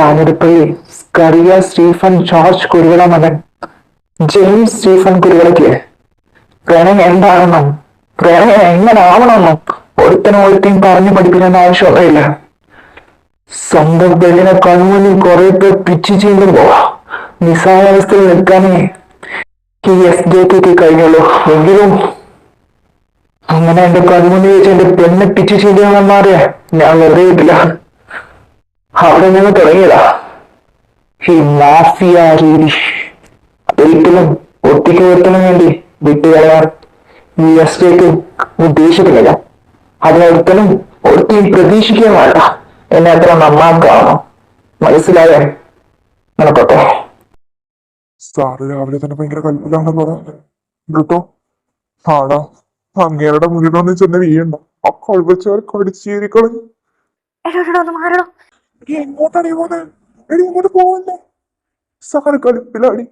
കാഞ്ഞിരപ്പള്ളി കറിയ Stephen George Kuruvila മകൻ James Stephen കുരുവിളയ്ക്ക് പ്രണയം എന്താണെന്നും പ്രണയം എങ്ങനെ ആവണമെന്നും ഒരുത്തനും ഒരുத்தைയും പറഞ്ഞു പഠിപ്പിക്കേണ്ട ആവശ്യമൊന്നുമില്ല. സ്വന്തം പെണ്ണിനെ കൺമുന്നിൽ കുറെ പേർ പിച്ച് ചെയ്യുമ്പോ നിസ്സാരാവസ്ഥയിൽ നിൽക്കാനേ ഈ എസ് ഡി ടിക്ക് കഴിഞ്ഞുള്ളൂ. എങ്കിലും അങ്ങനെ എന്റെ കൺമുന്നിൽ വെച്ച് എന്റെ പെണ്ണെ പിച്ച് ചെയ്യാൻ മാറിയ ഞാൻ വെറുതെ ഇട്ടില്ല അവിടെ ഞങ്ങൾ തുടങ്ങിയതാ. ഈ മാഫിയ രീതി ഒരിക്കലും ഒറ്റയ്ക്ക് വരുത്തണം വേണ്ടി വിട്ടുകളയാൻ ഈ എസ്റ്റേറ്റ് ഉദ്ദേശിക്കുന്നില്ല. അതിനൊരിക്കലും ഒട്ടും പ്രതീക്ഷിക്കുകയും വേണ്ട. എന്നെ അത്ര നന്നാക്കാണോ മനസ്സിലായേ? നടക്കട്ടെ സാറ് രാവിലെ തന്നെ ഭയങ്കര കൽപ്പിലാണെന്ന് പറഞ്ഞോ കേട്ടോ ആടാ അങ്ങേരുടെ മുന്നിലൊന്നും ചെന്ന് വീഴണ്ട. ആ കഴിവച്ചവർ കടിച്ചേരിക്കളഞ്ഞു എടോ എടോ ഒന്ന് മാറണോ? എങ്ങോട്ടാണ് ഈ പോകുന്നത് എടി ഇങ്ങോട്ട് പോവല്ലേ? സാറ് കലിപ്പിലാടി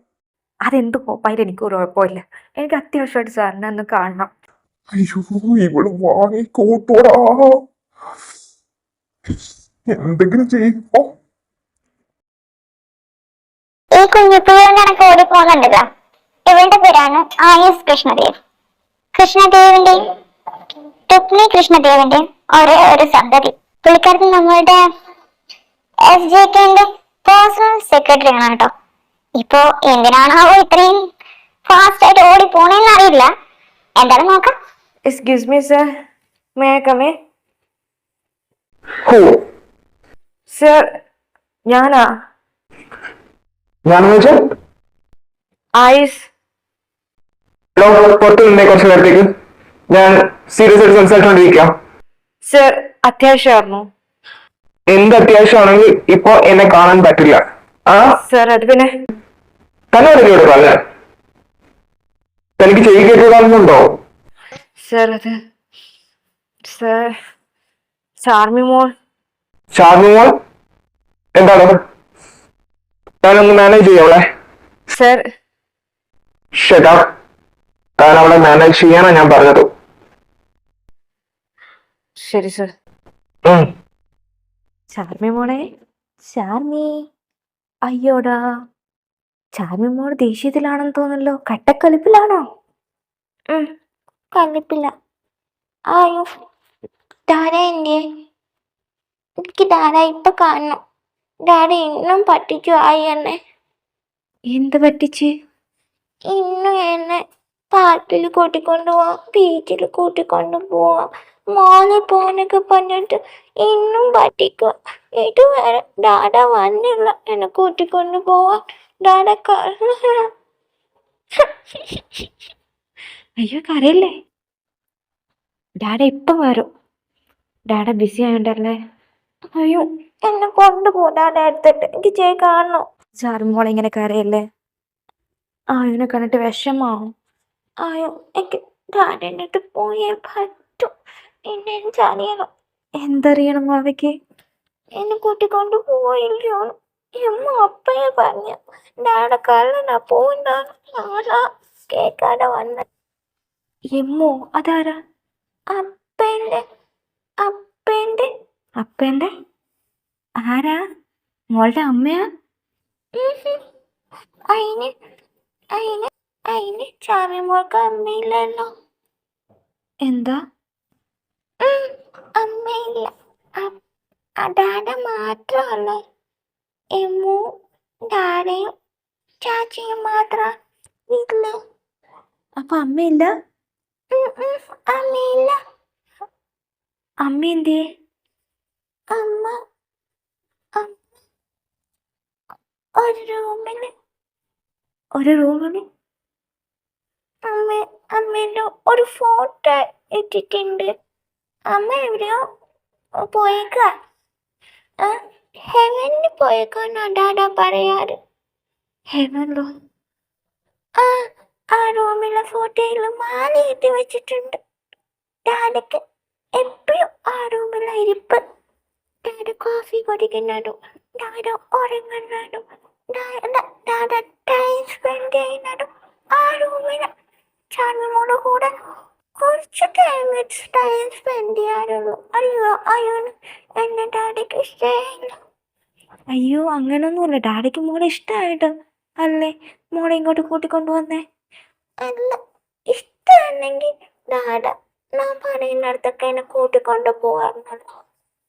അതെന്ത് കോപ്പായിട്ട് എനിക്ക് ഒരു കുഴപ്പമില്ല. എനിക്ക് അത്യാവശ്യമായിട്ട് സാറിനെ ഒന്ന് കാണണം. അയ്യോ ഇവൾ വാങ്ങി കൂട്ടോടാ. എന്തെങ്കിലും ചെയ്യോ ഓ ഈ കുഞ്ഞിപ്പുഴ കണക്ക് ഓടി പോകുന്നുണ്ടല്ലോ ഇവളുടെ പേരാണ് ആയുസ് കൃഷ്ണദേവ്. കൃഷ്ണദേവിന്റെ രുക്മി കൃഷ്ണദേവിന്റെ ഒരേ ഒരു സന്തതി. പുള്ളിക്കാരത്തിൽ നമ്മളുടെ എസ് ജെ കെന്റെ പേഴ്സണൽ സെക്രട്ടറി ആണ് കേട്ടോ. ഇപ്പോ എന്തിനാണാവോ ഇത്രയും ഫാസ്റ്റ് ആയിട്ട് ഓടി പോണെന്ന് അറിയില്ല. എന്തായാലും നോക്കാം. Excuse me sir may come ഹോ സർ ഞാനാ? ഞാനെന്ന് വെച്ചാൽ ആയിസ് ഹലോ പുറത്തു നിന്നേ കുറച്ച് നേരത്തേക്ക്. ഞാൻ സീരിയസ് ആയിട്ട് സംസാരിച്ചുകൊണ്ടിരിക്കാം സർ അത്യാവശ്യമായിരുന്നു. എന്ത് അത്യാവശ്യമാണെങ്കിൽ ഇപ്പൊ എന്നെ കാണാൻ പറ്റില്ല. ആ? സർ അത് പിന്നെ? തന്നെ ഇവിടെ പറഞ്ഞ. തനിക്ക് ചെയ്യിക്കേണ്ടതാണെന്നുണ്ടോ സർ അത് സർ ചാർമി മോൾ. എന്താണ്? താനൊന്ന് മാനേജ് ചെയ്യവളെ സർ ഷെട്ടാ താൻ അവളെ മാനേജ് ചെയ്യാനാ ഞാൻ പറഞ്ഞത്. ശരി സർ. ചാർമി മോളെ ചാർമി. അയ്യോടാ ചാർമി മോൾ ദേഷ്യത്തിലാണെന്ന് തോന്നല്ലോ കട്ടക്കലിപ്പിലാണോ? കലിപ്പില്ല അയ്യോ ഡാഡ എന്റെ എനിക്ക് ഡാഡ ഇപ്പൊ കാണണം. ഡാഡ ഇന്നും പറ്റിച്ചു ആയി എന്നെ. എന്ത് പറ്റിച്ച്? ഇന്നും എന്നെ പാട്ടിൽ കൂട്ടിക്കൊണ്ടു പോവാം ബീച്ചിൽ കൂട്ടിക്കൊണ്ടു പോവാം. മോളിൽ പോനൊക്കെ പറഞ്ഞിട്ട് ഇന്നും പറ്റിക്കുക ഇതുവരെ ഡാഡ വന്നില്ല. എന്നെ കൂട്ടിക്കൊണ്ട് പോവാൻ ഡാഡ അയ്യോ കരയില്ലേ? ഡാഡ ഇപ്പം വരും. ഡാഡ ബിസി ആയോണ്ടല്ലേ? അയ്യോ എന്നെ കൊണ്ടുപോ ഡാഡ എടുത്തിട്ട് എനിക്ക് ചെയ് കാണണം. ചാറുമ്പോൾ ഇങ്ങനെ കരയല്ലേ? ആ ഇതിനെ കണ്ടിട്ട് വിഷമാവും അയ്യോ എനിക്ക് ഡാഡിന്റെ അടുത്ത് പോയേ പറ്റൂ. എന്നെ എനിക്കറിയണം എന്തറിയണം അവയ്ക്ക് എന്നെ കൂട്ടിക്കൊണ്ട് പോയില്ലോ എമ്മ അപ്പയെ പറഞ്ഞു. ഡാഡ കള്ളനാ പോയിന്നാണ് ആരാ? വന്ന. എമ്മോ അതാരാ? അപ്പന്റെ അപ്പന്റെ. അപ്പന്റെ? ആരാ? മോളുടെ അമ്മയാ? അയിന് അയിന് അയിന് ചാമിമോൾക്ക് അമ്മയില്ലല്ലോ. എന്താ? അമ്മയില്ല. ഡാഡ മാത്രമല്ലേ എമ്മു ഡാഡയും ചാച്ചിയും മാത്രം വീട്ടിൽ അപ്പൊ അമ്മയില്ല? അമ്മയില്ല. അമ്മ അമ്മ അമ്മ ഒരു റൂമിൽ. ഒരു റൂമിൽ? അമ്മ അമ്മേന്റെ ഒരു ഫോട്ടോ ഇട്ടിട്ടുണ്ട്. അമ്മ എവിടെയോ പോയേക്ക ഹെവനിൽ പോയേക്കാണോ ഡാഡ പറയാറ്. ഹെവനിലോ? ആ ആ റൂമിലെ ഫോട്ടോയിൽ മാല ഇട്ട് വെച്ചിട്ടുണ്ട്. ഡാഡക്ക് എപ്പോഴും ആ റൂമിലെ ഇരിപ്പ്. ഡാഡ കോഫി കുടിക്കുന്നതും ഡാഡ ഉറങ്ങുന്നതും ഡാഡ ടൈം സ്പെൻഡ് ചെയ്യുന്നതും ആ റൂമിലെ ചാർമിമോട് കൂടെ കുറച്ച് ടൈം ടൈം സ്പെൻഡ് ചെയ്യാറുള്ളൂ അയ്യോ അയ്യോ എന്നെ ഡാഡിക്ക് ഇഷ്ടമില്ല അയ്യോ അങ്ങനൊന്നുമില്ല. ഡാഡിക്ക് മോളെ ഇഷ്ടമായിട്ട് അല്ലേ? മോളെ ഇങ്ങോട്ട് കൂട്ടിക്കൊണ്ടു വന്നേ. അല്ല ഇഷ്ടമാണെങ്കിൽ ഡാഡ ഞാൻ പറയുന്നിടത്തൊക്കെ എന്നെ കൂട്ടിക്കൊണ്ട് പോകാറുണ്ടല്ലോ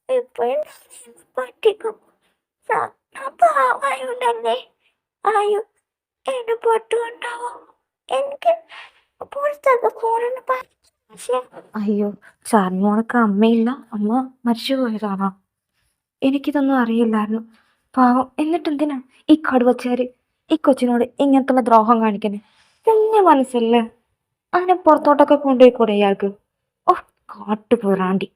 എപ്പോഴും പറ്റിക്കും. പാവായുണ്ടല്ലേ ആയു എന്നെ പൊട്ടുണ്ടാവോ എനിക്ക് പുറത്തൊക്കെ പോകണമെന്ന് പക്ഷേ അയ്യോ ചാർമോൾക്ക് അമ്മയില്ല. അമ്മ മരിച്ചു പോയതാണോ? എനിക്കിതൊന്നും അറിയില്ലായിരുന്നു. പാവം എന്നിട്ട് എന്തിനാ ഈ കടുവച്ചാര് ഈ കൊച്ചിനോട് ഇങ്ങനത്തുള്ള ദ്രോഹം കാണിക്കണേ? പിന്നെ മനസ്സല്ലേ? അതിനെ പുറത്തോട്ടൊക്കെ കൊണ്ടുപോയി കൂടെ ഇയാൾക്ക്. ഓ കാട്ടുപുറാണ്ടി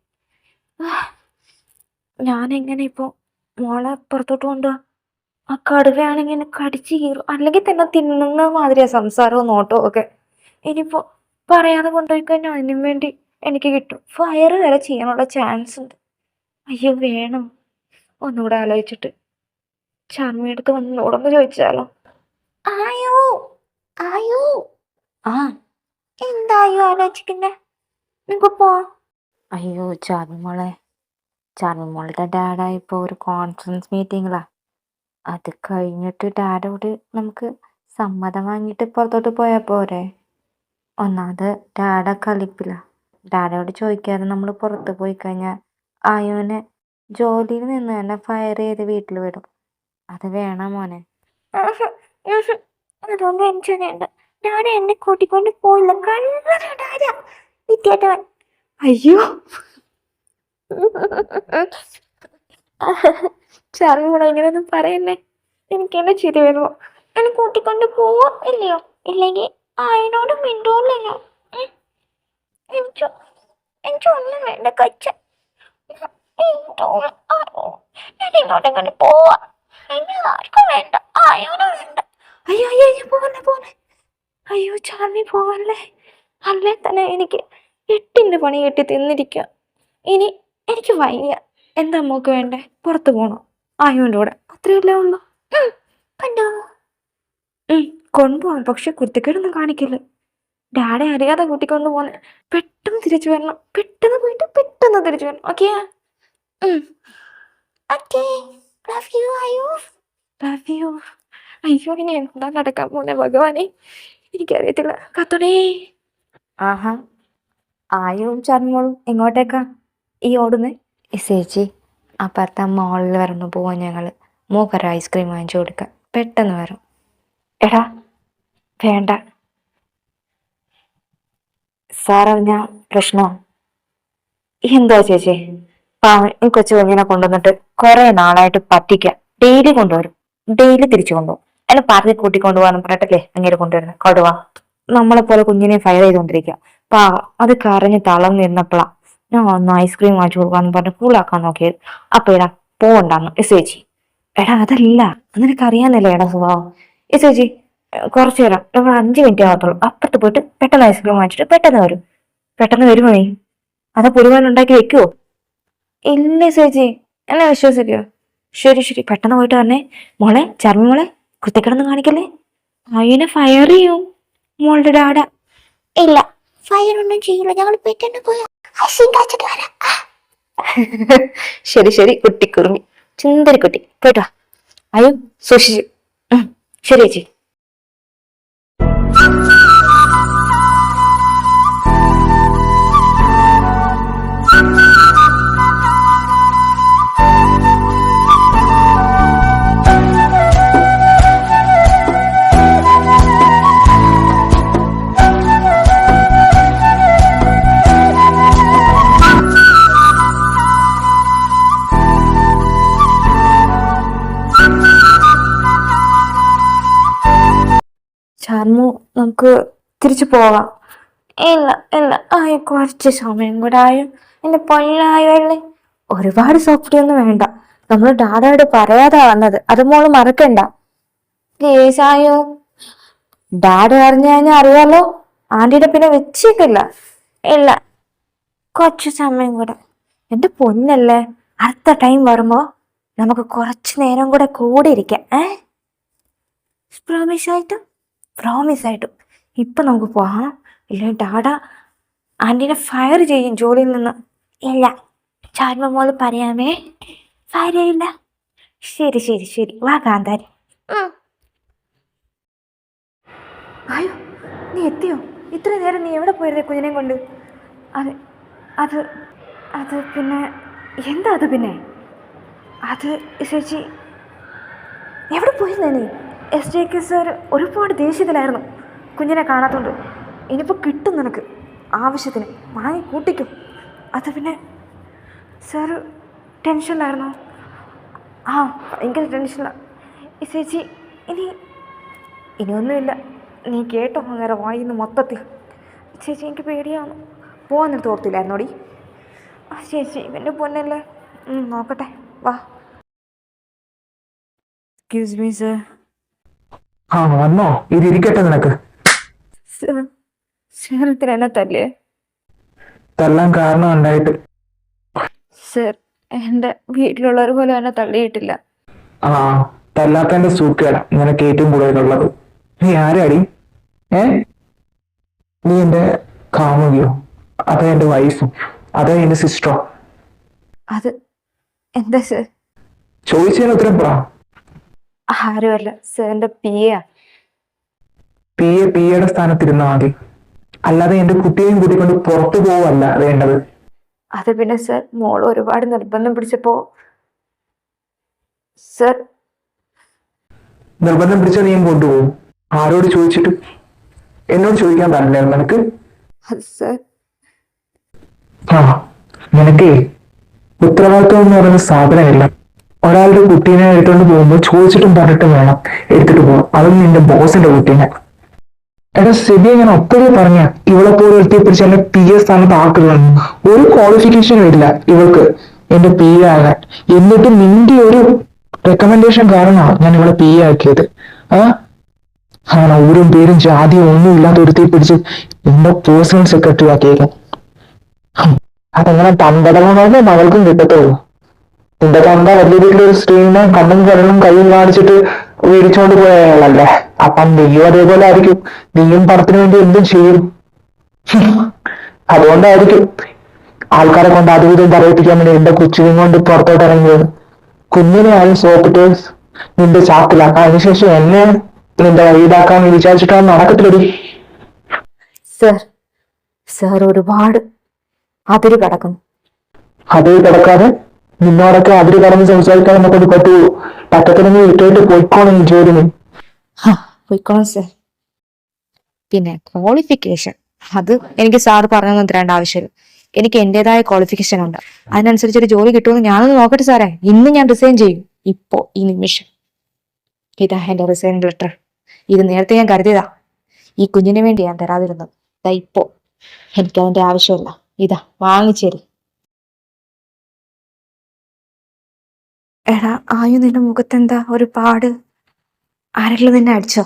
ഞാനെങ്ങനെ ഇപ്പോൾ മോളെ പുറത്തോട്ട് കൊണ്ടുപോവാ ആ കടുവയാണെങ്കിൽ കടിച്ചു കടിച്ച് കീറും. അല്ലെങ്കിൽ തന്നെ തിന്നുന്ന മാതിരിയാ സംസാരവും നോട്ടവും ഒക്കെ. ഇനിയിപ്പോൾ പറയാതെ കൊണ്ടുപോയി കഴിഞ്ഞാൽ അതിനും വേണ്ടി എനിക്ക് കിട്ടും. ഫയർ വരെ ചെയ്യാനുള്ള ചാൻസ് ഉണ്ട്. അയ്യോ വേണം. ഒന്നുകൂടെ ആലോചിച്ചിട്ട്. ചാർമിയടുത്ത് വന്ന് നോടൊന്ന് ചോദിച്ചാലോ? ആയോ? ആയോ? ആ എന്തായോ ആലോചിക്കുന്നേ? നിങ്ങൾക്ക് പോ. അയ്യോ ചാർമിമോളെ ചാർമിമോളുടെ ഡാഡായിപ്പോൾ ഒരു കോൺഫറൻസ് മീറ്റിങ്ങിലാ അത് കഴിഞ്ഞിട്ട് ഡാഡോട് നമുക്ക് സമ്മതം വാങ്ങിയിട്ട് പുറത്തോട്ട് പോയാൽ പോരെ. ഒന്നാമത് ഡാഡ കളിപ്പില്ല. ഡാഡയോട് ചോദിക്കാതെ നമ്മൾ പുറത്ത് പോയി കഴിഞ്ഞാൽ ആയോനെ ജോലിയിൽ നിന്ന് തന്നെ ഫയർ ചെയ്ത് വീട്ടിൽ വിടും. അത് വേണം മോനെ? ടെൻഷൻ വേണ്ട ഞാൻ എന്നെ കൂട്ടിക്കൊണ്ട് പോയില്ല. കള്ളടാരാ വിദ്യാട്ടവൻ അയ്യോ. ചറിമോളെ ഇങ്ങനെയൊന്നും പറയല്ലേ എനിക്ക് എന്നെ ചിരി വരുമോ എന്നെ കൂട്ടിക്കൊണ്ട് പോവോ? ഇല്ലയോ? ഇല്ലെങ്കിൽ അതിനോട് മിണ്ടൂല്ലല്ലോ ഉം. എനിക്ക് എനിക്കൊന്നും വേണ്ട കച്ച. എന്നോടെങ്ങനെ പോവാ. എന്നെ ആർക്കും വേണ്ട. ആയോനും വേണ്ട. അയ്യോ അയ്യോ അയ്യോ പോവല്ലേ പോവല്ലേ. അയ്യോ ചാർമി പോവല്ലേ. അല്ലേ തന്നെ എനിക്ക് എട്ടിന്റെ പണി കെട്ടി തിന്നിരിക്കുക ഇനി എനിക്ക് വയ്യ. എന്താ അമ്മയ്ക്ക് വേണ്ടേ? പുറത്ത് പോകണം ആയോന്റെ കൂടെ. അത്രയല്ലേ ഉള്ളൂ. കണ്ടോ? ഉം, കൊണ്ടുപോകാം പക്ഷെ കുരുത്തക്കേടൊന്നും കാണിക്കില്ല. ഡാഡെ അറിയാതെ കൂട്ടിക്കൊണ്ട് പോകുന്നത് പെട്ടെന്ന് തിരിച്ചു വരണം. പെട്ടെന്ന് പോയിട്ട് പെട്ടെന്ന് തിരിച്ചു വരണം. ഓക്കെ അയ്യോ ഇനി എന്താ നടക്കാൻ പോകുന്നത് ഭഗവാനെ? എനിക്കറിയത്തില്ല. കത്തോടേ. ആഹാ. ആയും ചർമ്മോളും എങ്ങോട്ടേക്കാ? ഈ ഓടുന്ന്? ചേച്ചി അപ്പുറത്തെ മോളിൽ വരണം പോവാൻ ഞങ്ങൾ മൂക്കര ഐസ്ക്രീം വാങ്ങിച്ചു കൊടുക്കാം. പെട്ടെന്ന് വരും. എടാ വേണ്ട. സാററിഞ്ഞ പ്രശ്നോ? എന്താ ചേച്ചി? പാവം ഈ കൊച്ചു കുഞ്ഞിനെ കൊണ്ടുവന്നിട്ട് കുറെ നാളായിട്ട് പറ്റിക്ക. ഡെയിലി കൊണ്ടുവരും. ഡെയിലി തിരിച്ചു കൊണ്ടുപോകും. അല്ല പറഞ്ഞ് കൂട്ടിക്കൊണ്ടുപോകാന്ന് പറഞ്ഞിട്ടല്ലേ അങ്ങനെ കൊണ്ടുവരുന്നത് കൊടുവാ നമ്മളെ പോലെ കുഞ്ഞിനെ ഫയർ ചെയ്തുകൊണ്ടിരിക്കുക പാവ അത് കരഞ്ഞ് തളർന്നു നിന്നപ്പോഴാ ഞാൻ ഒന്ന് ഐസ്ക്രീം വാങ്ങിച്ചു കൊടുക്കാന്ന് പറഞ്ഞ് കൂളാക്കാൻ നോക്കിയത് അപ്പൊ എടാ പോണ്ടാന്ന് എസ് ചേച്ചി. എടാ അതല്ല. നിനക്കറിയാന്നല്ലേ എടാ സ്വഭാവം. എസ് ചേച്ചി കുറച്ചു നേരം നമ്മൾ അഞ്ച് മിനിറ്റ് ആകത്തുള്ളൂ അപ്പുറത്ത് പോയിട്ട് പെട്ടെന്ന് ഐസ്ക്രീം വാങ്ങിച്ചിട്ട് പെട്ടെന്ന് വരും. പെട്ടെന്ന് വരുമോ നീ അതാ പുതുവാൻ ഉണ്ടാക്കി വെക്കുവോ? ഇല്ല ചേച്ചി. എന്നെ വിശ്വസിക്കോ? ശരി ശരി. പെട്ടെന്ന് പോയിട്ട് പറഞ്ഞേ മോളെ ചർമ്മ മോളെ കുത്തിക്കിടന്ന് കാണിക്കല്ലേ? അയ്യനെ ഫയർ ചെയ്യും. മോളുടെ ഡാഡ. ഇല്ല ഫയർ ഒന്നും ചെയ്യില്ല. ഞങ്ങൾ പെട്ടെന്ന് പോയി. ആ. ശരി കുട്ടി കുട്ടിക്കുറുമി ചുന്തരി കുട്ടി. പോയിട്ടോ അയ്യോ സൂക്ഷിച്ചു. ശരി ചേച്ചി. നമുക്ക് തിരിച്ചു പോവാം. ഇല്ല ഇല്ല. ആയി കുറച്ച് സമയം കൂടെ ആയും. എന്റെ പൊന്നായോ ഒരുപാട് സോഫ്റ്റ് ഒന്നും വേണ്ട. നമ്മൾ ഡാഡയോട് പറയാതാ വന്നത്. അത് മോൾ മറക്കണ്ട. പ്ലീസ് ആയോ. ഡാഡ് അറിഞ്ഞു കഴിഞ്ഞാൽ അറിയാലോ. ആന്റിയുടെ പിന്നെ വെച്ചേക്കില്ല ഇല്ല. കുറച്ച് സമയം കൂടെ. എന്റെ പൊന്നല്ലേ. അടുത്ത ടൈം വരുമ്പോ നമുക്ക് കുറച്ച് നേരം കൂടെ കൂടി ഇരിക്കാം ഏ? പ്രോമിസ് ആയിട്ടും? പ്രോമിസ് ആയിട്ടും. ഇപ്പം നമുക്ക് പോകാം. ഇല്ല ഡാഡ ആന്റീനെ ഫയർ ചെയ്യും ജോലിയിൽ നിന്ന്. ഇല്ല ചാൻമ മോൾ പറയാമേ. ഫയർ ചെയ്യില്ല ശരി ശരി ശരി. വാ കാന്താരി. അയ്യോ നീ എത്തിയോ? ഇത്ര നേരം നീ എവിടെ പോയിരുന്നേ കുഞ്ഞിനെ കൊണ്ട്? അത് അത് അത് പിന്നെ എന്താ അത് പിന്നെ? അത് ചേച്ചി എവിടെ പോയിരുന്നേ നീ? എസ് ജെ കെ സാർ ഒരുപാട് ദേഷ്യത്തിലായിരുന്നു. കുഞ്ഞിനെ കാണാത്തോണ്ട് ഇനിയിപ്പോൾ കിട്ടും നിനക്ക്. ആവശ്യത്തിന് വാങ്ങി കൂട്ടിക്കും. അത് പിന്നെ സാറ് ടെൻഷനിലായിരുന്നു ആ ഭയങ്കര ടെൻഷനിലാണ് ഈ ചേച്ചി ഇനി ഇനിയൊന്നുമില്ല. നീ കേട്ടോ അങ്ങനെ വായിന്ന് മൊത്തത്തിൽ. ചേച്ചി എനിക്ക് പേടിയാണ്. പോകാനെടുത്ത് തോർത്തില്ലായിരുന്നോടി ആ ചേച്ചി ഇവന്റെ പൊന്നല്ലേ. നോക്കട്ടെ. വാ. എക്സ്ക്യൂസ് മീ സർ ആ വന്നോ. ഇത് ഇരിക്കട്ടെ നിനക്ക്. സർ സാറത്തിന് എന്നെ തല്ലേ. തല്ലാൻ കാരണം ഉണ്ടായിട്ട്. സർ എന്റെ വീട്ടിലുള്ളവർ പോലും എന്നെ തള്ളിയിട്ടില്ല. ആ തല്ലാത്തന്റെ സൂക്കേട. നിനക്ക് ഏറ്റവും കൂടുതലുള്ളത്. നീ ആരാടി? ഏ? നീ എന്റെ കാമുകിയോ? അതോ എന്റെ വൈഫും? അതോ എന്റെ സിസ്റ്ററോ? അത് എന്താ സർ? ചോദിച്ചതിന് ഉത്തരം പറ. ആരുമല്ല. സാറിന്റെ പിയാ പി എ പി എയുടെ സ്ഥാനത്തിരുന്നാൽ മതി. അല്ലാതെ എന്റെ കുട്ടിയെയും കൂട്ടിക്കൊണ്ട് പുറത്തു പോവല്ല വേണ്ടത്. അത് പിന്നെ സർ മോൾ ഒരുപാട് നിർബന്ധം പിടിച്ചപ്പോ സർ. നിർബന്ധം പിടിച്ചാൽ നീ കൊണ്ടുപോകും. ആരോട് ചോദിച്ചിട്ട് എന്നോട് ചോദിക്കാൻ പാടില്ല നിനക്ക്? അത് സർ. ആ നിനക്കേ ഉത്തരവാദിത്വം എന്ന് പറയുന്ന സാധനമില്ല. ഒരാളുടെ കുട്ടീനെ എടുത്തുകൊണ്ട് പോകുമ്പോൾ ചോദിച്ചിട്ടും പറഞ്ഞിട്ടും വേണം എടുത്തിട്ട് പോകാം അതും നിന്റെ ബോസിന്റെ കുട്ടീനെ. എടാ സെബി ഞാൻ ഒപ്പഴേ പറഞ്ഞ ഇവളെ പോലെ എത്തി പിടിച്ച് എന്നെ പി എ സ്ഥാനത്ത് ആക്കുകയാണ്. ഒരു ക്വാളിഫിക്കേഷനും ഇല്ല ഇവൾക്ക്. എന്റെ പി എ ആകാൻ. എന്നിട്ട് നിന്റെ ഒരു റെക്കമെൻഡേഷൻ കാരണമാണ് ഞാൻ ഇവളെ പി എ ആക്കിയത്. ആ? അങ്ങനെ ഊരും പേരും ജാതിയും ഒന്നും ഇല്ലാത്ത ഒരുത്തി പിടിച്ച് എന്റെ പേഴ്സണൽ സെക്രട്ടറി ആക്കിയേക്കും. അതങ്ങനെ തമ്പടങ്ങളുടെ മകൾക്കും കിട്ടത്തുള്ളൂ. നിന്റെ തന്ത വലിയ വീട്ടിലൊരു സ്ത്രീനെ കണ്ണും കരളും കൈയും കാണിച്ചിട്ട് വീടിച്ചോണ്ട് പോയ അയാളല്ലേ അപ്പം നീയും അതേപോലെ ആയിരിക്കും. നീയും പണത്തിന് വേണ്ടി എന്തും ചെയ്യും. അതുകൊണ്ടായിരിക്കും ആൾക്കാരെ കൊണ്ട് അതും ഇതും പറയിപ്പിക്കാൻ വേണ്ടി എന്റെ കൊച്ചിനും കൊണ്ട് പുറത്തോട്ട് ഇറങ്ങിയത്. കുഞ്ഞിനെ ആരും സോപ്പിട്ട് നിന്റെ ചാക്കിലാക്കാം. അതിനുശേഷം എന്നെ നിന്റെ വഴിയിലാക്കാന്ന് വിചാരിച്ചിട്ടാണ് നടക്കത്തില്ലടി. സർ സർ ഒരുപാട് അതിര് കടക്കുന്നു. അത് കിടക്കാതെ നിന്നോടൊക്കെ അതിര് കടന്ന് സംസാരിക്കാൻ നമുക്കത് പറ്റൂ പറ്റത്തിനെങ്കിൽ വിട്ടേട്ട് പോയിക്കോണം ജോലിന് സർ. പിന്നെ ക്വാളിഫിക്കേഷൻ അത് എനിക്ക് സാർ പറഞ്ഞു തരേണ്ട ആവശ്യമില്ല. എനിക്ക് എന്റേതായ ക്വാളിഫിക്കേഷൻ ഉണ്ട്. അതിനനുസരിച്ച് ഒരു ജോലി കിട്ടുമെന്ന് ഞാനൊന്ന് നോക്കട്ടെ സാറേ. ഇന്ന് ഞാൻ റിസൈൻ ചെയ്യും. ഇപ്പോ ഈ നിമിഷം. ഇതാ എന്റെ റിസൈൻ ലെറ്റർ ഇത് നേരത്തെ ഞാൻ കരുതിയതാ. ഈ കുഞ്ഞിന് വേണ്ടി ഞാൻ തരാതിരുന്നത്. ഇതാ ഇപ്പോ. എനിക്ക് അതിന്റെ ആവശ്യമില്ല. ഇതാ വാങ്ങിച്ചേരി. എടാ ആയു നിന്റെ മുഖത്തെന്താ? ഒരു പാട്. ആരെങ്കിലും നിന്നെ അടിച്ചോ?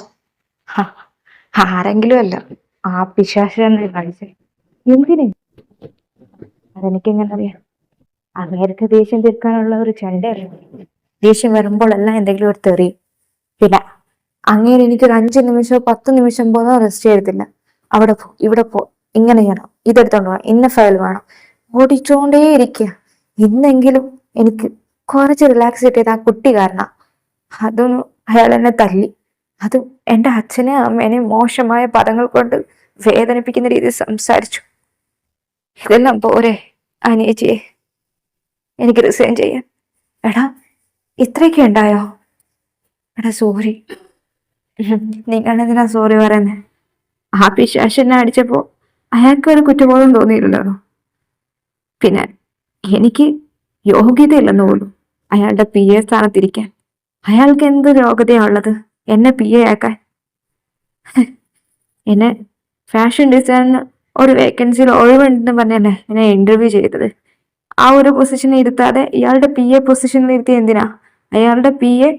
ആരെങ്കിലും അല്ല ആ പിശാശനെ കാണിച്ചേ. എങ്ങനെ അതെനിക്കെങ്ങനെ അറിയാം അമേരിക്ക ദേഷ്യം തീർക്കാനുള്ള ഒരു ചണ്ടയല്ല? ദേഷ്യം വരുമ്പോഴെല്ലാം എന്തെങ്കിലും ഒരു തെറി. പിന്നെ അങ്ങനെ എനിക്കൊരു അഞ്ച് നിമിഷമോ പത്ത് നിമിഷം പോലും റെസ്റ്റ് ചെയ്തില്ല അവിടെ പോ ഇവിടെ പോ. ഇങ്ങനെ ചെയ്യണം ഇതെടുത്തോണ്ട് പോകണം ഇന്ന ഫയൽ വേണം. ഓടിച്ചോണ്ടേ ഇരിക്കുക ഇന്നെങ്കിലും എനിക്ക് കുറച്ച് റിലാക്സ് കിട്ടിയത് ആ കുട്ടി കാരണം. അതൊന്നും അയാൾ എന്നെ തല്ലി. അത് എന്റെ അച്ഛനെ അമ്മേനെ മോശമായ പദങ്ങൾ കൊണ്ട് വേദനിപ്പിക്കുന്ന രീതിയിൽ സംസാരിച്ചു. ഇതെല്ലാം പോരെ അനിയച്ചിയെ. എനിക്ക് റിസൈൻ ചെയ്യാൻ. എടാ ഇത്രയൊക്കെ ഉണ്ടായോ? എടാ സോറി നിങ്ങളെന്തിനാ സോറി പറയുന്നത് ആ പിശാശനെ അടിച്ചപ്പോൾ അയാൾക്ക് ഒരു കുറ്റബോധം തോന്നിയില്ലല്ലോ പിന്നെ എനിക്ക് യോഗ്യതയില്ലെന്ന് പോലും. അയാളുടെ പി എ സ്ഥാനത്തിരിക്കാൻ. അയാൾക്ക് എന്ത് യോഗ്യതയാണുള്ളത് എന്നെ പി എ ആക്കാൻ. എന്നെ ഫാഷൻ ഡിസൈനർ ഒരു വേക്കൻസിയിൽ ഒഴിവുണ്ടെന്ന് പറഞ്ഞല്ലേ എന്നെ ഇന്റർവ്യൂ ചെയ്തത്? ആ ഒരു പൊസിഷനിൽ ഇരുത്താതെ ഇയാളുടെ പി എ പൊസിഷനിൽ ഇരുത്തി എന്തിനാ? അയാളുടെ പി എ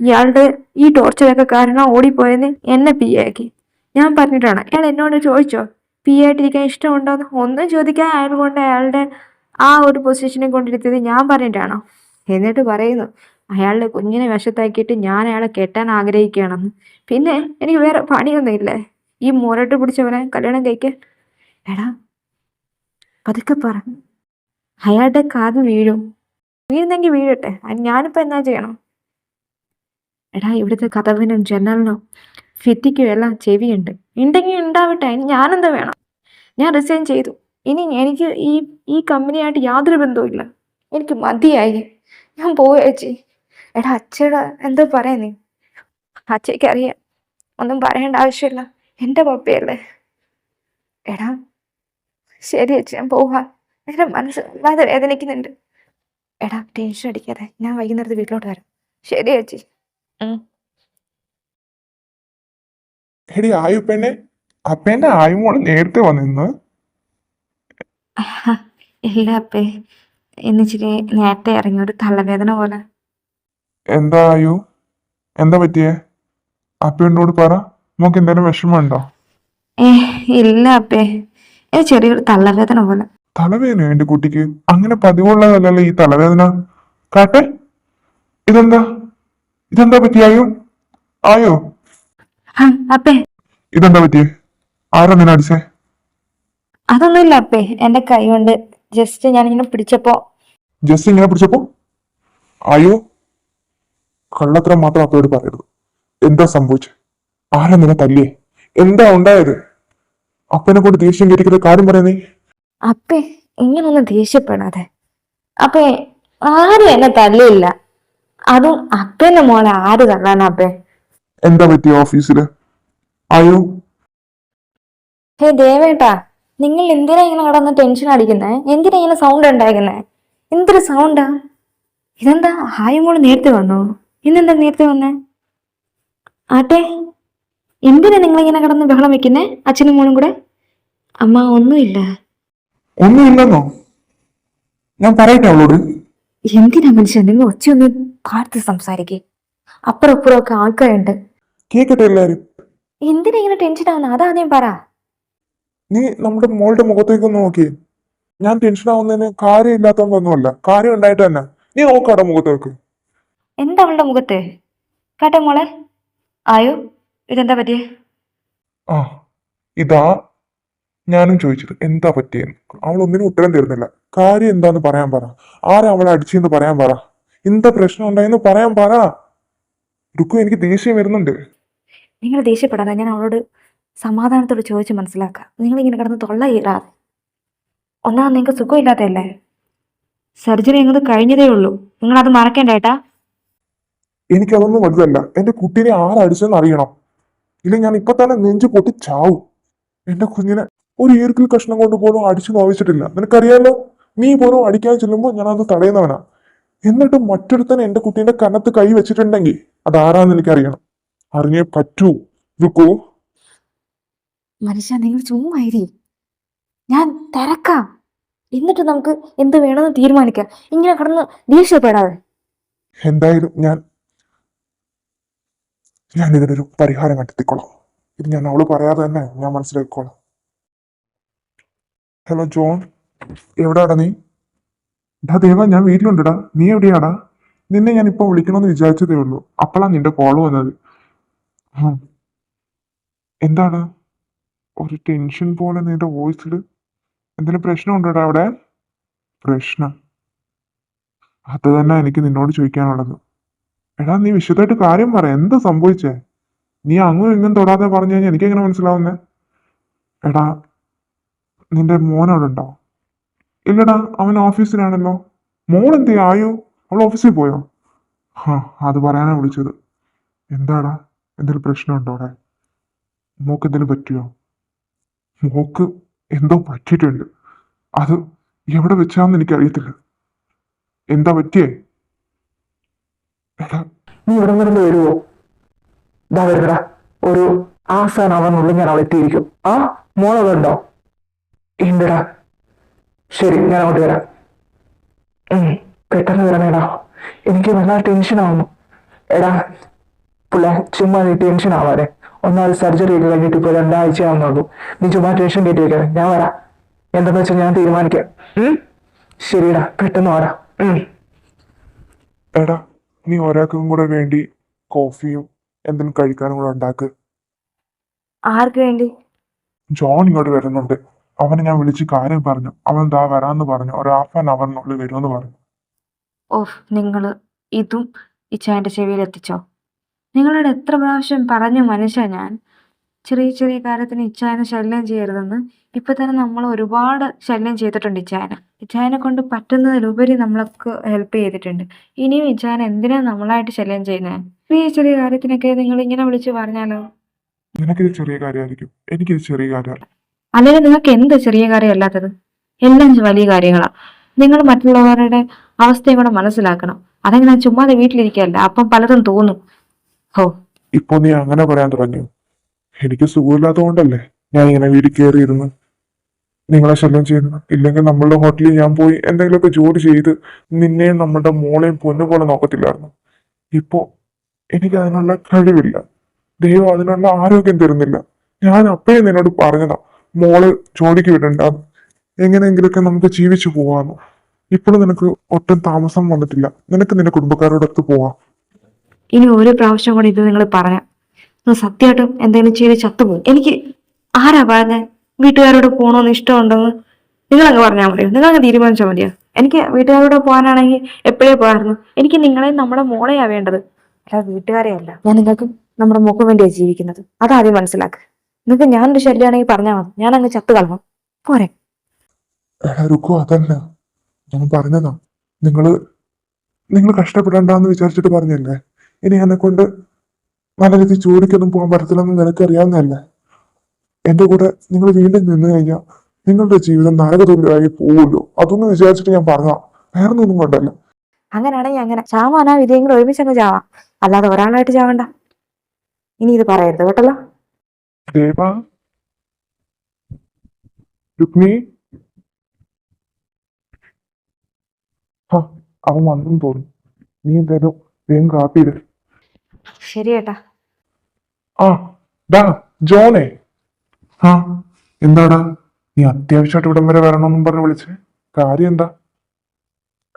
ഇയാളുടെ ഈ ടോർച്ചറൊക്കെ കാരണം ഓടിപ്പോയെന്ന് എന്നെ പി എ ആക്കി. ഞാൻ പറഞ്ഞിട്ടാണ്. അയാൾ എന്നോട് ചോദിച്ചോ? പി എ ആയിട്ടിരിക്കാൻ ഇഷ്ടമുണ്ടോ എന്ന് ഒന്നും ചോദിക്കാൻ അയാൾ കൊണ്ട് അയാളുടെ ആ ഒരു പൊസിഷനെ കൊണ്ടിരുത്തിയത് ഞാൻ പറഞ്ഞിട്ടാണോ? എന്നിട്ട് പറയുന്നു അയാളുടെ കുഞ്ഞിനെ വശത്താക്കിയിട്ട് ഞാൻ അയാളെ കെട്ടാൻ ആഗ്രഹിക്കുകയാണെന്ന്. പിന്നെ എനിക്ക് വേറെ പണിയൊന്നുമില്ലേ. ഈ മുരട്ട് പിടിച്ചവനെ കല്യാണം കഴിക്ക. എടാ പതുക്കെ പറ. അയാളുടെ കാത് വീഴും. വീഴുന്നെങ്കിൽ വീഴട്ടെ. ഞാനിപ്പോ എന്നാ ചെയ്യണം? എടാ ഇവിടുത്തെ കഥവിനും ജനലിനും ഫിത്തിക്കും എല്ലാം ചെവിയുണ്ട്. ഉണ്ടെങ്കിൽ ഉണ്ടാവട്ടെ. ഞാനെന്താ വേണം? ഞാൻ റിസൈൻ ചെയ്തു. ഇനി എനിക്ക് ഈ ഈ കമ്പനിയായിട്ട് യാതൊരു ബന്ധവുമില്ല. എനിക്ക് മതിയായി. ഞാൻ പോവുക ചേച്ചി. എടാ അച്ഛയുടെ എന്തോ നീ? അച്ഛയ്ക്ക് അറിയാം. ഒന്നും പറയേണ്ട ആവശ്യമില്ല. എന്റെ പപ്പയല്ലേ. എടാ ശരി ചേച്ചി ഞാൻ പോവാ. എന്റെ മനസ്സ് വല്ലാതെ വേദനിക്കുന്നുണ്ട്. എടാ ടെൻഷൻ അടിക്കാതെ ഞാൻ വൈകുന്നേരത്ത് വീട്ടിലോട്ട് വരാം. ശരി ചേച്ചി. ഉം. എടി ആയു പെണ്ണെ. അപ്പേന്റെ ആയുമോൾ നേരത്തെ വന്നിരുന്നു. ഇല്ല അപ്പേ. ഇന്നിച്ചിരി നേരത്തെ ഇറങ്ങി ഒരു തലവേദന പോലെ. എന്താ ആയു എന്താ പറ്റിയേ? അപ്പിയോട് പറ. നമുക്ക് എന്തെങ്കിലും വിഷമമുണ്ടോ ഏ ഇല്ല അപ്പേ. ഇത് ചെറിയൊരു തലവേദന പോലെ. തലവേദന എന്റെ കുട്ടിക്ക്? അങ്ങനെ പതിവുള്ളതല്ലല്ലോ ഈ തലവേദന. കാട്ടെ ഇതെന്താ? ഇതെന്താ പറ്റിയായോ ആയോ? അപ്പേ. ഇതെന്താ പറ്റിയേ? ആരാ നിന്നെ അടിച്ചേ? അതൊന്നുമില്ല അപ്പേ. എന്റെ കൈ കൊണ്ട് ജസ്റ്റ് ഞാനിങ്ങനെ പിടിച്ചപ്പോ ജസ്റ്റ് ഇങ്ങനെ പിടിച്ചപ്പോ അയ്യോ കള്ളത്തരം മാത്രം അപ്പയോട് പറയരുത്. എന്താ സംഭവിച്ചു? ആരാ നിന്നെ തല്ലിയേ? എന്താ ഉണ്ടായത്? അപ്പനെ കൊണ്ട് ദേഷ്യം കയറ്റിക്കുന്ന കാര്യം പറയുന്നേ? അപ്പേ ഇങ്ങനൊന്നും ദേഷ്യപ്പെടാതെ. അപ്പേ ആരും എന്നെ തല്ലിയില്ല. അതും അപ്പേന്റെ മോളെ ആര് തള്ളാനാ അപ്പേ? എന്താ പറ്റിയ ഓഫീസിൽ? അയ്യോ. ഹേ ദേവേട്ടാ നിങ്ങൾ എന്തിനാ ഇങ്ങനെ കിടന്ന് ടെൻഷൻ അടിക്കുന്നേ? എന്തിനാ ഇങ്ങനെ സൗണ്ട് ഉണ്ടാക്കുന്നേ? എന്തൊരു സൗണ്ടാ ഇതെന്താ? ഹായും കൂടെ നേരത്തെ വന്നോ? ഇന്നെന്താ നേരത്തെ വന്നേ? ആട്ടെ എന്തിനാ നിങ്ങൾ ഇങ്ങനെ കിടന്ന് ബഹളം വെക്കുന്നേ? അച്ഛനും മോളും കൂടെ? അമ്മ ഒന്നുമില്ല. ഒന്നുമില്ലെന്നോ? ഞാൻ പറയട്ടെ അവളോട്. എന്തിനാ മനുഷ്യൻ നിങ്ങൾ ഒച്ചയൊന്ന് പാർത്ത് സംസാരിക്കേ. അപ്പുറം ഇപ്പുറം ഒക്കെ ആൾക്കാരുണ്ട്. കേക്കട്ടെ എല്ലാരും? എന്തിനാ ഇങ്ങനെ ടെൻഷൻ ആവുന്ന? അതാദ്യം പറ. നീ നമ്മുടെ മോളുടെ മുഖത്തേക്ക് ഒന്ന് നോക്കിയേ ഞാൻ ടെൻഷൻ ആവുന്നതിന് കാര്യമില്ലാത്തതൊന്നുമല്ല. കാര്യം ഉണ്ടായിട്ട് തന്നെ. നീ നോക്കാടെ മുഖത്തേക്ക്. എന്താ അവളുടെ മുഖത്ത്? കാട്ടെ മോളെ. ആയോ ഇതെന്താ പറ്റിയേ? ആ ഇതാ ഞാനും ചോദിച്ചത് എന്താ പറ്റിയെന്ന് അവൾ ഒന്നിനും ഉത്തരം തരുന്നില്ല. കാര്യം എന്താന്ന് പറയാൻ പറ. ആരെ അവളെ അടിച്ചെന്ന് പറയാൻ പറ. എന്താ പ്രശ്നം ഉണ്ടായെന്ന് പറയാൻ പറ. രുക്കു എനിക്ക് ദേഷ്യം വരുന്നുണ്ട്. നിങ്ങൾ ദേഷ്യപ്പെടാതെ ഞാൻ അവളോട് സമാധാനത്തോട് ചോദിച്ച് മനസ്സിലാക്കുക. നിങ്ങളിങ്ങനെ കിടന്ന് തൊള്ള കീറാതെ ഒന്നാമത് നിങ്ങൾക്ക് സുഖമില്ലാത്തതല്ലേ? സർജറി ഞങ്ങൾ കഴിഞ്ഞതേ ഉള്ളൂ. നിങ്ങൾ അത് മറക്കേണ്ടേട്ടാ എനിക്കതൊന്നും വലുതല്ല. എന്റെ കുട്ടീനെ ആരടിച്ചെന്ന് അറിയണം. ഇല്ല ഞാൻ ഇപ്പൊ തന്നെ നെഞ്ചു പൊട്ടി ചാവും. എന്റെ കുഞ്ഞിനെ ഒരു ഈർക്കിൽ കഷ്ണം കൊണ്ട് പോലും അടിച്ചു നോവിച്ചിട്ടില്ല. നിനക്കറിയാലോ? നീ പോലും അടിക്കാൻ ചെല്ലുമ്പോൾ ഞാൻ അത് തടയുന്നവനാ. എന്നിട്ട് മറ്റൊരുത്തൻ എന്റെ കുട്ടീന്റെ കനത്ത് കൈ വെച്ചിട്ടുണ്ടെങ്കിൽ അത് ആരാന്ന് എനിക്കറിയണം. അറിഞ്ഞേ പറ്റൂ. രുക്കു മനുഷ്യ നിങ്ങൾ ചുമ്മായിരി. ഞാൻ തിരക്കാം. എന്നിട്ട് നമുക്ക് എന്ത് വേണമെന്ന് തീരുമാനിക്കാം. ഇങ്ങനെ കടന്ന് ദേഷ്യപ്പെടാതെ. എന്തായാലും ഞാൻ ഞാൻ ഇതിനൊരു പരിഹാരം കണ്ടെത്തിക്കോളാം. ഇത് ഞാൻ അവൾ പറയാതെ തന്നെ ഞാൻ മനസ്സിലാക്കിക്കോളാം. ഹലോ ജോൺ എവിടാടാ നീ? ഡാ ദേവ ഞാൻ വീട്ടിലുണ്ടടാ നീ എവിടെയാടാ? നിന്നെ ഞാൻ ഇപ്പൊ വിളിക്കണമെന്ന് വിചാരിച്ചതേ ഉള്ളൂ. അപ്പോളാ നിന്റെ കോൾ വന്നത്. എന്താണ് ഒരു ടെൻഷൻ പോലെ നിന്റെ വോയിസിൽ എന്തെങ്കിലും പ്രശ്നമുണ്ടോടാ അവിടെ? പ്രശ്നം. അത് തന്നെ എനിക്ക് നിന്നോട് ചോദിക്കാനുള്ളത്. എടാ നീ വിശദമായിട്ട് കാര്യം പറ. എന്താ സംഭവിച്ചേ? നീ അങ്ങും ഇങ്ങും തൊടാതെ പറഞ്ഞു കഴിഞ്ഞാൽ എനിക്ക് എങ്ങനെ മനസ്സിലാവുന്നേ? എടാ നിന്റെ മോൻ അവിടെ ഉണ്ടോ? ഇല്ലടാ അവൻ ഓഫീസിലാണല്ലോ. മോൾ എന്ത് ആയോ? അവൾ ഓഫീസിൽ പോയോ? ഹാ അത് പറയാനാ വിളിച്ചത്. എന്താടാ? എന്തെങ്കിലും പ്രശ്നമുണ്ടോ അവിടെ? മോക്ക് എന്തെങ്കിലും പറ്റിയോ? മോക്ക് എന്തോ പറ്റിയിട്ടുണ്ട്. അത് എവിടെ വെച്ചാന്ന് എനിക്കറിയത്തില്ല. എന്താ പറ്റിയേ? നീ ഇവിടെ നിന്ന് വരുമോ ഇതാ വരുന്നടാ ഒരു അവനുള്ളിൽ ഞാൻ അവിടെ എത്തിയിരിക്കും. ആ മോളവിടെ ഉണ്ടോ ഉണ്ടടാ ശരി ഞാൻ അങ്ങോട്ട് വരാം. പെട്ടെന്ന് വരണേടാ. എനിക്ക് വല്ലാതെ ടെൻഷൻ ആവുന്നു എടാ പുള്ള ചുമ്മാ ടെൻഷൻ ആവാതെ ഒന്നാമത് സർജറി ഒക്കെ കഴിഞ്ഞിട്ട് ഇപ്പോൾ രണ്ടാഴ്ച ആവുന്നുള്ളൂ. നീ ചുമ്മാ ടെൻഷൻ കയറ്റി ഞാൻ വരാം. എന്താന്ന് വെച്ചാൽ ഞാൻ തീരുമാനിക്കാം? ശരിടാ പെട്ടെന്ന് വരാം എടാ നീ ഒരാൾക്കും കൂടെ വേണ്ടി കോഫിയും എന്തെങ്കിലും കഴിക്കാനും കൂടെ ഉണ്ടാക്ക്. ആർക്ക് വേണ്ടി? ജോൺ ഇങ്ങോട്ട് വരുന്നുണ്ട്. അവനെ ഞാൻ വിളിച്ച് കാര്യം പറഞ്ഞു. അവൻ ദാ വരാന്ന് പറഞ്ഞു. ഒരു ഹാഫ് ആൻ അവറിനുള്ളിൽ വരുമെന്ന് പറഞ്ഞു. ഓഹ് നിങ്ങൾ ഇതും ഇച്ചായന്റെ ചെവിയിൽ എത്തിച്ചോ? നിങ്ങളോട് എത്ര പ്രാവശ്യം പറഞ്ഞു മനുഷ്യ ഞാൻ? ചെറിയ ചെറിയ കാര്യത്തിന് ഇച്ചായനെ ശല്യം ചെയ്യരുതെന്ന്. ഇപ്പൊ തന്നെ നമ്മൾ ഒരുപാട് ശല്യം ചെയ്തിട്ടുണ്ട് ഇച്ചായനെ. ഇച്ഛായനെ കൊണ്ട് പറ്റുന്നതിലുപരി നമ്മൾക്ക് ഹെൽപ്പ് ചെയ്തിട്ടുണ്ട്. ഇനിയും ഇച്ഛായന എന്തിനാ നമ്മളായിട്ട് ശല്യം ചെയ്യുന്നത് ചെറിയ ചെറിയ കാര്യത്തിനൊക്കെ നിങ്ങൾ ഇങ്ങനെ വിളിച്ചു പറഞ്ഞാലോ? നിനക്കിത് ചെറിയ കാര്യമായിരിക്കും. എനിക്കിത് ചെറിയ കാര്യമല്ല അല്ലെങ്കിൽ നിങ്ങൾക്ക് എന്ത് ചെറിയ കാര്യമല്ലാത്തത്? എല്ലാം വലിയ കാര്യങ്ങളാ. നിങ്ങൾ മറ്റുള്ളവരുടെ അവസ്ഥയും കൂടെ മനസ്സിലാക്കണം. അതെങ്ങനെ ചുമ്മാതെ വീട്ടിലിരിക്കുകയല്ല അപ്പം പലതും തോന്നും. ഇപ്പൊ നീ അങ്ങനെ പറയാൻ തുടങ്ങി എനിക്ക് സുഖമില്ലാത്തതുകൊണ്ടല്ലേ ഞാൻ ഇങ്ങനെ വീട്ടിൽ കയറിയിരുന്ന് നിങ്ങളെ ശല്യം ചെയ്യുന്നു ഇല്ലെങ്കിൽ നമ്മളുടെ ഹോട്ടലിൽ ഞാൻ പോയി എന്തെങ്കിലുമൊക്കെ ജോലി ചെയ്ത് നിന്നെയും നമ്മളുടെ മോളെയും പൊന്നു പോലെ നോക്കത്തില്ലായിരുന്നു. ഇപ്പോ എനിക്ക് അതിനുള്ള കഴിവില്ല. ദൈവം അതിനുള്ള ആരോഗ്യം തരുന്നില്ല. ഞാൻ അപ്പഴേ നിന്നോട് പറഞ്ഞതാ മോൾ ജോലിക്ക് വിടണ്ട. എങ്ങനെയെങ്കിലൊക്കെ നമുക്ക് ജീവിച്ചു പോവാന്ന്. ഇപ്പോഴും നിനക്ക് ഒട്ടും താമസം വന്നിട്ടില്ല. നിനക്ക് നിന്റെ കുടുംബക്കാരോടൊത്ത് പോവാം. ഇനി ഒരു പ്രാവശ്യം കൂടി ഇത് നിങ്ങൾ നിങ്ങൾ സത്യമായിട്ടും എന്തെങ്കിലും ചെയ്ത് ചത്തുപോകും എനിക്ക് ആരാ പറഞ്ഞ? വീട്ടുകാരോട് പോകണമെന്ന് ഇഷ്ടമുണ്ടെന്ന് നിങ്ങളങ്ങ് പറഞ്ഞാൽ മതിയോ? നിങ്ങളങ്ങ് തീരുമാനിച്ചാൽ മതിയോ? എനിക്ക് വീട്ടുകാരോട് പോകാനാണെങ്കിൽ എപ്പോഴേ പോകാമായിരുന്നു എനിക്ക് നിങ്ങളെ നമ്മുടെ മോളെയാ വേണ്ടത്. അല്ലാതെ വീട്ടുകാരെ അല്ല ഞാൻ നിങ്ങൾക്ക് നമ്മുടെ മുഖം വേണ്ടിയാണ് ജീവിക്കുന്നത്. അതാദ്യം മനസ്സിലാക്കുക നിങ്ങൾക്ക് ഞാനൊരു ശല്യമാണെങ്കിൽ പറഞ്ഞാൽ മതി. ഞാൻ അങ്ങ് ചത്ത് കളവാം പോരെ. ഞാൻ പറഞ്ഞതാ. നിങ്ങൾ നിങ്ങൾ കഷ്ടപ്പെടണ്ടെന്ന് വിചാരിച്ചിട്ട് പറഞ്ഞല്ലേ? ഇനി എന്നെ കൊണ്ട് നല്ല രീതിയിൽ ജോലിക്കൊന്നും പോകാൻ പറ്റത്തില്ലെന്ന് നിനക്ക് അറിയാവുന്നതല്ലേ എന്റെ കൂടെ നിങ്ങൾ വീണ്ടും നിന്ന് കഴിഞ്ഞാൽ നിങ്ങളുടെ ജീവിതം നരകതുല്യമായി പോവുമല്ലോ അതൊന്നും വിചാരിച്ചിട്ട് ഞാൻ പറഞ്ഞാ വേറെ ഒന്നും കൊണ്ടല്ല. അങ്ങനെയാണെങ്കിൽ അങ്ങനെ. ചാവാനാ വിധിയെങ്കിലും ഒരുമിച്ച് അങ്ങ് ചാവാം. അല്ലാതെ ഒരാളായിട്ട് ചാവണ്ട. ഇനി ഇത് പറയരുത് കേട്ടല്ലോ. ദേവ. രുക്മി ആ അവൻ വന്നും തോന്നി നീ എന്തായാലും വേഗം കാപ്പിയിട് ആ ജോണേ. ആ എന്താടാ? നീ അത്യാവശ്യമായിട്ട് ഇവിടം വരെ വരണമെന്നും പറഞ്ഞ് വിളിച്ചേ. കാര്യം എന്താ?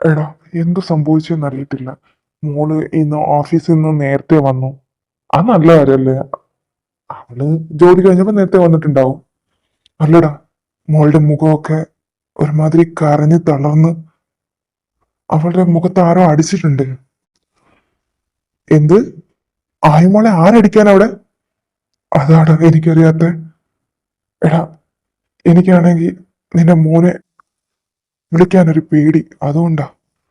എടാ എന്ത് സംഭവിച്ചെന്ന് അറിയത്തില്ല. മോൾ ഇന്ന് ഓഫീസിൽ നിന്ന് നേരത്തെ വന്നു. അത് നല്ല കാര്യല്ലേ. അവൾ ജോലി കഴിഞ്ഞപ്പോ നേരത്തെ വന്നിട്ടുണ്ടാവും. അല്ലടാ മോളുടെ മുഖമൊക്കെ ഒരുമാതിരി കരഞ്ഞ് തളർന്ന് അവളുടെ മുഖത്ത് ആരോ അടിച്ചിട്ടുണ്ട്. എന്ത്? ആയുമോളെ ആരടിക്കാൻ അവിടെ? അതാണ് എനിക്കറിയാത്ത എടാ എനിക്കാണെങ്കിൽ നിന്റെ മോനെ വിളിക്കാനൊരു പേടി. അതുകൊണ്ടാ.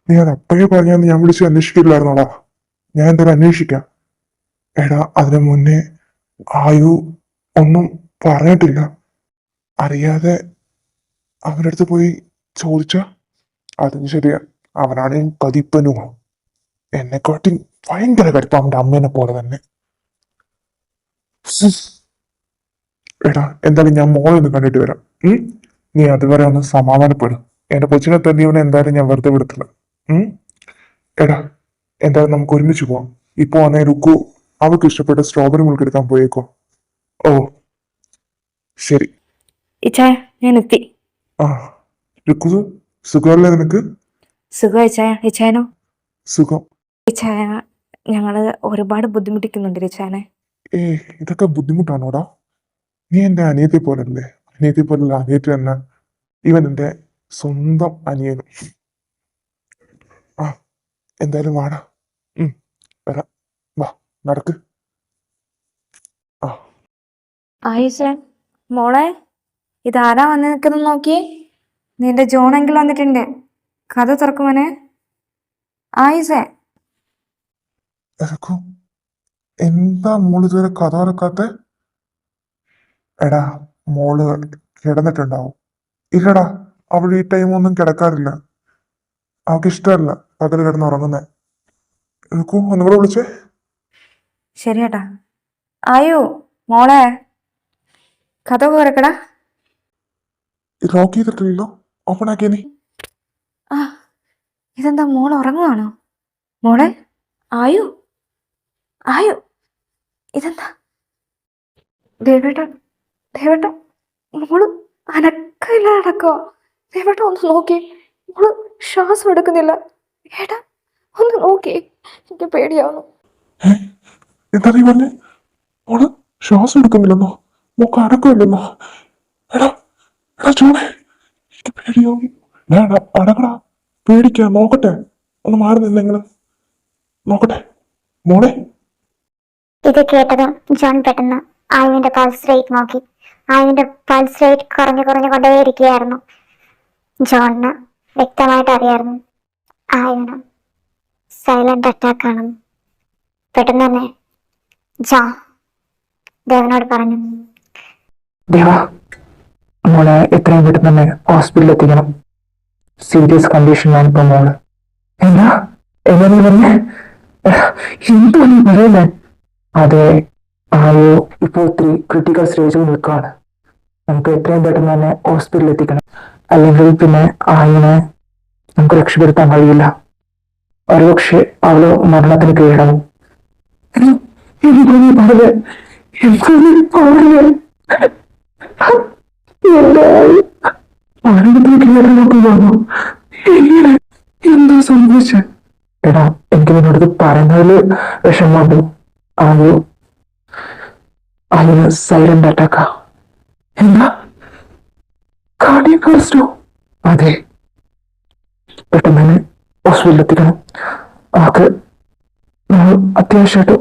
നീ അത് അപ്പോഴേ പറഞ്ഞാന്ന് ഞാൻ വിളിച്ച് അന്വേഷിക്കില്ലായിരുന്നോടാ ഞാൻ എന്തായാലും അന്വേഷിക്കാം. എടാ അതിനു മുന്നേ ആയു ഒന്നും പറഞ്ഞിട്ടില്ല. അറിയാതെ അവന്റെ അടുത്ത് പോയി ചോദിച്ച? അതും ശരിയാ. അവനാണെങ്കിൽ കതിപ്പനു എന്നെക്കാട്ടി ഭയങ്കര കടുപ്പം അവന്റെ അമ്മേനെ പോലെ തന്നെ. എടാ എന്തായാലും ഞാൻ മോളെ ഒന്ന് കണ്ടിട്ട് വരാം? നീ അതുവരെ ഒന്ന് സമാധാനപ്പെടും. എന്റെ കൊച്ചിനെ തന്നെ ഇവനെ എന്തായാലും ഞാൻ വെറുതെ വിടത്തില്ല? എടാ എന്തായാലും നമുക്ക് ഒരുമിച്ച് പോവാം. ഇപ്പോ അന്നേ രുക്കു. അവൾക്ക് ഇഷ്ടപ്പെട്ട സ്ട്രോബെറി മിൽക്ക് എടുക്കാൻ പോയേക്കോ. ഓ. ശരി. ഞാൻ എത്തി ആ. രുക്കു സുഖമല്ലേ നിനക്ക്? സുഖം ഞങ്ങൾ ഒരുപാട് ബുദ്ധിമുട്ടിക്കുന്നുണ്ട് ഇച്ചായനെ ഏ ഇതൊക്കെ ബുദ്ധിമുട്ടാണോടാ? നീ എന്റെ അനിയത്തെ പോലല്ലേ അനിയത്തെ പോലുള്ള അനിയത്തി തന്നെ ഇവൻ എന്റെ സ്വന്തം അനിയനും. ആ എന്തായാലും വാടാ. ഉം വരാം. വാ നടക്ക്. ആ. ആയിഷേ മോളെ ഇതാരാ വന്ന് നിൽക്കുന്നത് നോക്കി? നിന്റെ ജോണെങ്കിൽ വന്നിട്ടുണ്ട്. കഥ തുറക്കുമോനെ ആയിഷേ എനക്കോ എന്താ മോൾ ഇതുവരെ കഥ ഇറക്കാത്ത എടാ മോൾ കിടന്നിട്ടുണ്ടാവും. ഇല്ലടാ അവൾ ഈ ടൈമൊന്നും കിടക്കാറില്ല. അവൾക്ക് ഇഷ്ടമല്ല പകൽ കിടന്ന് ഉറങ്ങുന്നേ ഇറക്കൂ ഒന്നുകൂടെ വിളിച്ചേ? ശരി ഏട്ടാ ആയു മോളെ. കഥ തുറക്കടാ ലോക്ക് ചെയ്തിട്ടില്ലല്ലോ? ഓപ്പൺ ആക്കിയ ആ ഇതെന്താ മോൾ ഉറങ്ങുവാണോ? മോളെ ആയു. ആയു? ഇതെന്താ? ദേവേട്ട ദേവേട്ട മോൾ അനക്കില്ലടക്കോ ദേവേട്ട ഒന്ന് നോക്കി. മോൾ ശ്വാസം എടുക്കുന്നില്ല. ഏട്ടാ ഒന്ന് നോക്കി. എനിക്ക് പേടിയാവുന്നു? എന്താ നീ പറഞ്ഞേ? മോൾ ശ്വാസം എടുക്കുന്നില്ലെന്നോ? മോക്ക് അടക്കമില്ലെന്നോ എടാ എടാ ചോണേ എനിക്ക് പേടിയാവുന്നു. ഞാൻ അടക്കടാ പേടിക്കാ നോക്കട്ടെ. ഒന്ന് മാറി നിന്നെങ്ങൾ നോക്കട്ടെ. മോളെ. ഇത് കേട്ടതും ജോൺ പെട്ടെന്ന് ആയുവിന്റെ പൾസ് റേറ്റ് നോക്കി. ആയുവിന്റെ പൾസ് റേറ്റ് കുറഞ്ഞു കുറഞ്ഞു കൊണ്ടേയിരിക്കുകയായിരുന്നു. ജോണിന് വ്യക്തമായിട്ട് അറിയായിരുന്നു. ആയുവിന് സൈലന്റ് അറ്റാക്ക് ആണെന്ന് പെട്ടെന്ന് തന്നെ ജോൺ ദേവനോട് പറഞ്ഞു. മോളെ എത്രയും പെട്ടെന്ന് തന്നെ ഹോസ്പിറ്റലിൽ എത്തിക്കണം. സീരിയസ് കണ്ടീഷനിലാണ് ഇപ്പൊ മോൾ. എന്നാ എന്നാ നീ പറഞ്ഞേ? എന്തോ നീ പറയുന്നേ അതെ ആയോ ഇപ്പൊ ഒത്തിരി ക്രിട്ടിക്കൽ സ്റ്റേജിൽ നിൽക്കുകയാണ് നമുക്ക് എത്രയും പെട്ടെന്ന് തന്നെ ഹോസ്പിറ്റലിൽ എത്തിക്കണം. അല്ലെങ്കിൽ പിന്നെ ആയിനെ നമുക്ക് രക്ഷപ്പെടുത്താൻ കഴിയില്ല. ഒരുപക്ഷെ അവൾ മരണത്തിന് കീഴടങ്ങും. എടാ എനിക്ക് നിന്നോട് പറയുന്നതിൽ വിഷമമുണ്ട്. ആയോ അതിന് സൈലന്റ് അറ്റാക്കാ എന്താ? കാർഡിയക് അറസ്റ്റോ അതെ. പെട്ടെന്ന് തന്നെ ഹോസ്പിറ്റലിൽ എത്തിക്കണം. അവർക്ക് നമ്മൾ അത്യാവശ്യമായിട്ട്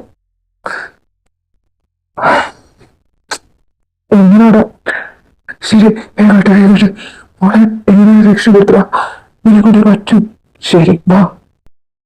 എങ്ങനെയാണ് ശരി മോളെ എങ്ങനെ രക്ഷപ്പെടുത്തുക? നിന്നെ കൊണ്ട് പറ്റും. ശരി വാ.